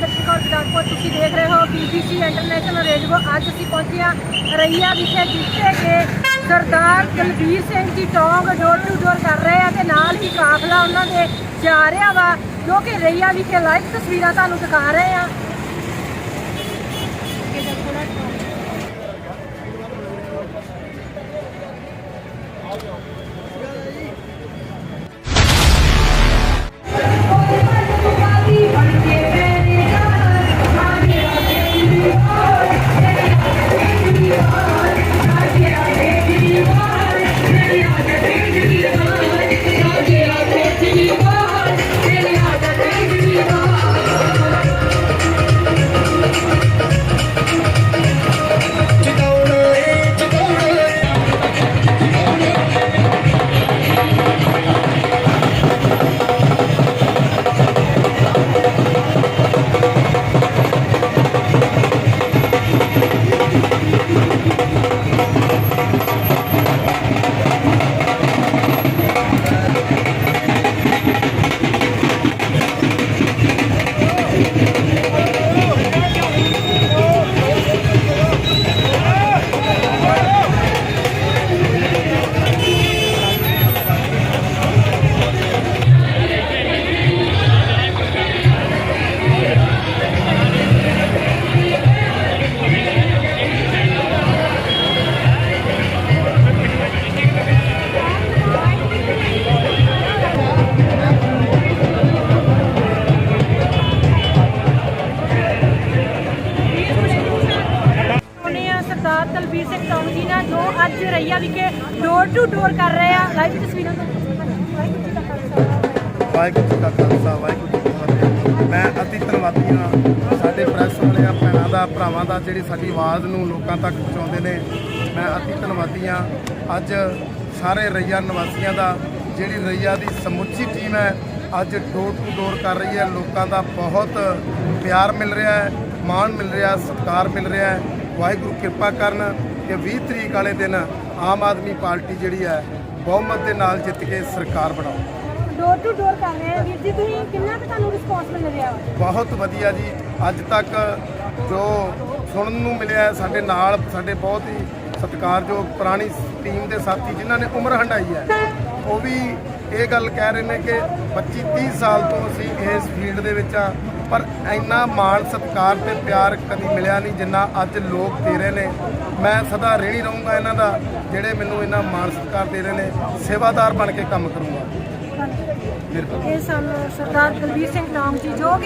ਦਰਸ਼ਨ ਕੌਰ ਗੁਰਦਾਸਪੁਰ ਤੁਸੀਂ ਦੇਖ ਰਹੇ ਹੋ BBC ਇੰਟਰਨੈਸ਼ਨਲ ਰੇਡੀਓ ਅੱਜ ਅਸੀਂ ਪਹੁੰਚੇ ਹਾਂ ਰਈਆ ਵਿਖੇ, ਜਿੱਥੇ ਕਿ Sardar Dalbir Singh ji Tong door to door ਕਰ ਰਹੇ ਆ ਤੇ ਨਾਲ ਹੀ ਕਾਫਲਾ ਉਹਨਾਂ ਦੇ ਜਾ ਰਿਹਾ ਵਾ, ਜੋ ਕਿ ਰਈਆ ਵਿਖੇ ਲਾਈਵ ਤਸਵੀਰਾਂ ਤੁਹਾਨੂੰ ਦਿਖਾ ਰਹੇ ਆ। ਉਹਨੇ ਆ ਸਿੰਘ ਟੌਂਗ ਜੀ ਨਾਲ ਜੋ ਅੱਜ ਰਈਆ ਵਿਖੇ ਡੋਰ ਟੂ ਡੋਰ ਕਰ ਰਹੇ ਆ। ਲਾਈਵ ਤਸਵੀਰਾਂ ਤੋਂ ਵਾਹਿਗੁਰੂ ਕਾ ਖਾਲਸਾ, ਵਾਹਿਗੁਰੂ ਜੀ ਕਾ ਖਾਲਸਾ, ਵਾਹਿਗੁਰੂ ਜੀ ਕੀ ਫਤਿਹ। ਮੈਂ ਅਤੀ ਧੰਨਵਾਦੀ ਹਾਂ। ਸਾਡੇ ਪ੍ਰੈਸ ਵਾਲਿਆਂ ਭੈਣਾਂ ਦਾ, ਭਰਾਵਾਂ ਦਾ, ਜਿਹੜੀ ਸਾਡੀ ਆਵਾਜ਼ ਨੂੰ ਲੋਕਾਂ ਤੱਕ ਪਹੁੰਚਾਉਂਦੇ ਨੇ। ਮੈਂ ਅਤੀ ਧੰਨਵਾਦੀ ਹਾਂ। ਅੱਜ ਸਾਰੇ ਰਈਆ ਨਿਵਾਸੀਆਂ ਦਾ, ਜਿਹੜੀ ਰਈਆ ਦੀ ਸਮੁੱਚੀ ਟੀਮ ਹੈ, ਅੱਜ ਡੋਰ ਟੂ ਡੋਰ ਕਰ ਰਹੀ ਹੈ। ਲੋਕਾਂ ਦਾ ਬਹੁਤ ਪਿਆਰ ਮਿਲ ਰਿਹਾ ਹੈ, ਮਾਣ ਮਿਲ ਰਿਹਾ ਸਤਿਕਾਰ ਮਿਲ ਰਿਹਾ ਹੈ। ਵਾਹਿਗੁਰੂ ਕਿਰਪਾ ਕਰਨ ਕਿ 20 ਤਰੀਕ ਵਾਲੇ ਦਿਨ ਆਮ ਆਦਮੀ ਪਾਰਟੀ ਜਿਹੜੀ ਹੈ ਬਹੁਮਤ ਦੇ ਨਾਲ ਜਿੱਤ ਕੇ ਸਰਕਾਰ ਬਣਾਓ। ਡੋਰ ਟੂ ਡੋਰ ਕਰ ਰਹੇ ਆ ਵੀਰ ਜੀ ਤੁਸੀਂ ਕਿੰਨਾ ਕੁ ਤੁਹਾਨੂੰ ਰਿਸਪੌਂਸ ਮਿਲ ਰਿਹਾ ਵਾ? ਬਹੁਤ ਵਧੀਆ ਜੀ। ਅੱਜ ਤੱਕ ਜੋ ਸੁਣਨ ਨੂੰ ਮਿਲਿਆ ਹੈ, ਸਾਡੇ ਨਾਲ ਸਾਡੇ ਬਹੁਤ ਹੀ ਸਤਿਕਾਰਯੋਗ ਪੁਰਾਣੀ ਟੀਮ ਦੇ ਸਾਥੀ ਜਿਨ੍ਹਾਂ ਨੇ ਉਮਰ ਹੰਡਾਈ ਹੈ ਉਹ ਵੀ ਇਹ ਗੱਲ ਕਹਿ ਰਹੇ ਨੇ ਕਿ 25 30 ਸਾਲ ਤੋਂ ਅਸੀਂ ਇਸ ਫੀਲਡ ਦੇ ਵਿੱਚ ਆ ਪਰ ਇੰਨਾ ਮਾਣ ਸਤਿਕਾਰ ਤੇ ਪਿਆਰ ਕਦੀ ਮਿਲਿਆ ਨਹੀਂ ਜਿੰਨਾ ਅੱਜ ਲੋਕ ਦੇ ਰਹੇ ਨੇ। ਮੈਂ ਸਦਾ ਰਹਿਣੀ ਰਹੂੰਗਾ ਇਹਨਾਂ ਦਾ, ਜਿਹੜੇ ਮੈਨੂੰ ਇੰਨਾ ਮਾਣ ਸਤਿਕਾਰ ਦੇ ਰਹੇ ਨੇ, ਸੇਵਾਦਾਰ ਬਣ ਕੇ ਕੰਮ ਕਰੂੰਗਾ। ਇਹ ਸਨ ਸਰਦਾਰ ਦਲਬੀਰ ਸਿੰਘ ਟੌਂਗ ਜੀ ਜੋ